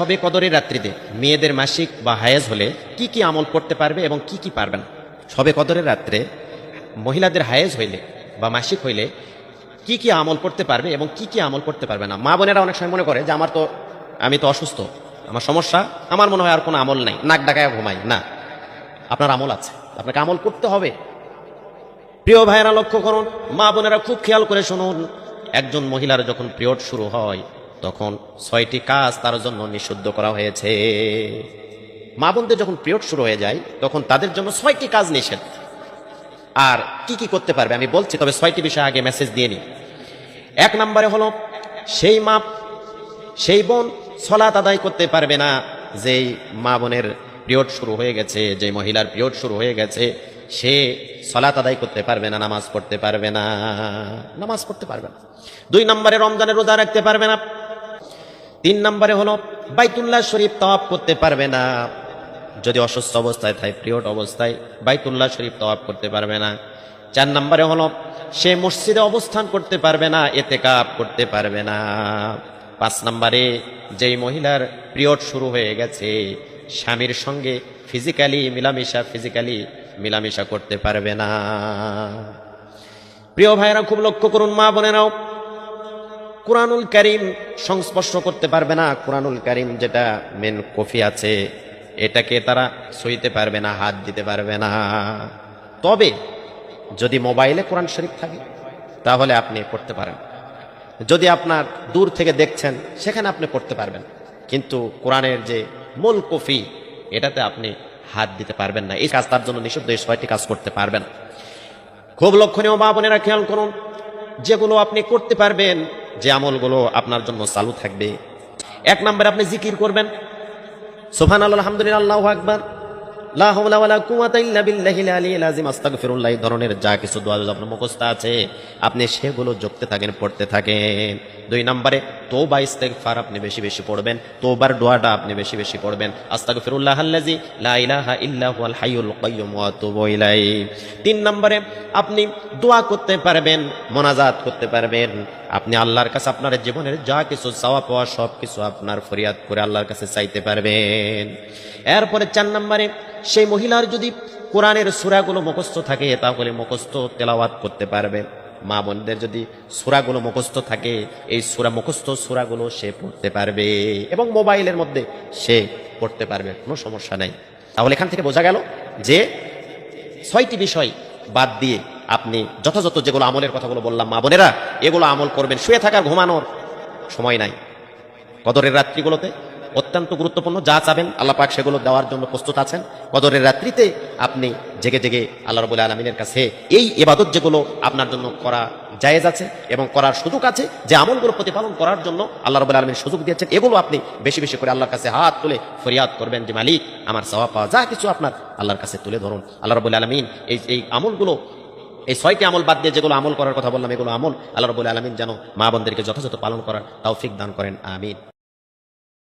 সবে কদরের রাত্রিতে। মেয়েদের মাসিক বা হায়েজ হলে কি কি আমল করতে পারবে এবং কি কি পারবে না? সবে কদরের রাত্রে মহিলাদের হায়েজ হইলে বা মাসিক হইলে কি কি আমল করতে পারবে এবং কি কি আমল করতে পারবে না? মা বোনেরা অনেক সময় মনে করে যে, আমার তো, আমি তো অসুস্থ, আমার সমস্যা, আমার মনে হয় আর কোনো আমল নাই, নাক ডাকায় ঘুমাই। না, আপনার আমল আছে, আপনাকে আমল করতে হবে। প্রিয় ভাইয়েরা, লক্ষ্য করুন, মা বোনেরা খুব খেয়াল করে শুনুন, একজন মহিলার যখন পিরিয়ড শুরু হয় তখন ছয়টি কাজ তার জন্য নিষিদ্ধ করা হয়েছে। মা বোনদের যখন পিরিয়ড শুরু হয়ে যায়, তখন তাদের জন্য ছয়টি কাজ নিষেধ। আর কি কি করতে পারবে আমি বলছি, তবে ছয়টি বিষয় আগে মেসেজ দিয়ে নিই। এক নম্বরে হলো, সেই মা, সেই বোন সলাত আদায় করতে পারবে না, যেই মা বোনের পিরিয়ড শুরু হয়ে গেছে যে মহিলার পিরিয়ড শুরু হয়ে গেছে, সে সলাত আদায় করতে পারবে না, নামাজ পড়তে পারবে না, নামাজ পড়তে পারবে না। দুই নম্বরে রমজানের রোজা রাখতে পারবে না তিন নম্বরে হলো, বাইতুল্লাহ শরীফ তওয়াব করতে পারবে না। যদি অসুস্থ অবস্থায় থাকে পিরিয়ড অবস্থায়, বাইতুল্লাহ শরীফ তওয়াব করতে পারবে না। চার নম্বরে হলো, সে মসজিদে অবস্থান করতে পারবে না এতে কাপ করতে পারবে না। পাঁচ নম্বরে, যেই মহিলার পিরিয়ড শুরু হয়ে গেছে, স্বামীর সঙ্গে ফিজিক্যালি মিলামিশা ফিজিক্যালি মিলামিশা করতে পারবে না। প্রিয় ভাইয়েরা, খুব লক্ষ্য করুন মা বোনেরাও কোরআনুল করিম সংস্পর্শ করতে পারবে না। কোরআনুল করিম যেটা মেন কফি আছে, এটাকে তারা সইতে পারবে না, হাত দিতে পারবে না। তবে যদি মোবাইলে কোরআন শরীফ থাকে, তাহলে আপনি পড়তে পারেন। যদি আপনার দূর থেকে দেখছেন, সেখানে আপনি পড়তে পারবেন। কিন্তু কোরআনের যে মূল কফি, এটাতে আপনি হাত দিতে পারবেন না। এই কাজ তার জন্য নিষিদ্ধ, এই ছয়টি কাজ করতে পারবেন। খুব লক্ষণীয় মা বোনেরা খেয়াল করুন, যেগুলো আপনি করতে পারবেন যে আমলগুলো আপনার জন্য চালু থাকবে। এক নম্বরে আপনি জিকির করবেন। সোফান আলহামদুলিল্লাহ, আল্লাহ আকবার। ধরনের যা কিছু দোয়া আপনার মুখস্থ আছে, আপনি সেগুলো জপতে থাকেন, পড়তে থাকেন। দুই নম্বরে তো তওবা, ইস্তেগফার আপনি বেশি বেশি পড়বেন, তওবার দোয়াটা আপনি বেশি বেশি পড়বেন। আতুবু ইলাইহি। তিন নম্বরে, আপনি দোয়া করতে পারবেন, মোনাজাত করতে পারবেন। আপনি আল্লাহর কাছে আপনার জীবনের যা কিছু চাওয়া পাওয়া সব কিছু আপনার ফরিয়াদ করে আল্লাহর কাছে চাইতে পারবেন। এরপরে চার নম্বরে সেই মহিলার যদি কোরআনের সুরাগুলো মুখস্থ থাকে, তাহলে মুখস্থ তেলাওয়াত করতে পারবে। মা বোনদের যদি সুরাগুলো মুখস্থ থাকে, এই সুরা মুখস্থ সুরাগুলো সে পড়তে পারবে এবং মোবাইলের মধ্যে সে পড়তে পারবে, কোনো সমস্যা নাই। তাহলে এখান থেকে বোঝা গেল যে ছয়টি বিষয় বাদ দিয়ে আপনি যথাযথ যেগুলো আমলের কথাগুলো বললাম, মা বোনেরা, এগুলো আমল করবেন। শুয়ে থাকার, ঘুমানোর সময় নাই। কদরের রাত্রিগুলোতে অত্যন্ত গুরুত্বপূর্ণ, যা চাবেন আল্লাহ পাক সেগুলো দেওয়ার জন্য প্রস্তুত আছেন। কদরের রাত্রিতে আপনি জেগে জেগে আল্লাহ রবুল্লা আলমিনের কাছে এই এবাদত যেগুলো আপনার জন্য করা জায়েজ আছে এবং করার সুযোগ আছে, যে আমলগুলো প্রতিপালন করার জন্য আল্লাহ রবুল্লা আলমিন সুযোগ দিয়েছেন, এগুলো আপনি বেশি বেশি করে আল্লাহর কাছে হাত তুলে ফরিয়াদ করবেন যে, মালিক, আমার চাওয়া পাওয়া যা কিছু আপনার আল্লাহর কাছে তুলে ধরুন। আল্লাহ রবুল্লা আলমিন এই এই আমলগুলো, এই ছয়টি আমল বাদ দিয়ে যেগুলো আমল করার কথা বললাম, এগুলো আমল আল্লাহ রবুল্লা আলমিন যেন মা বোনদেরকে যথাযথ পালন করার তৌফিক দান করেন, আমিন।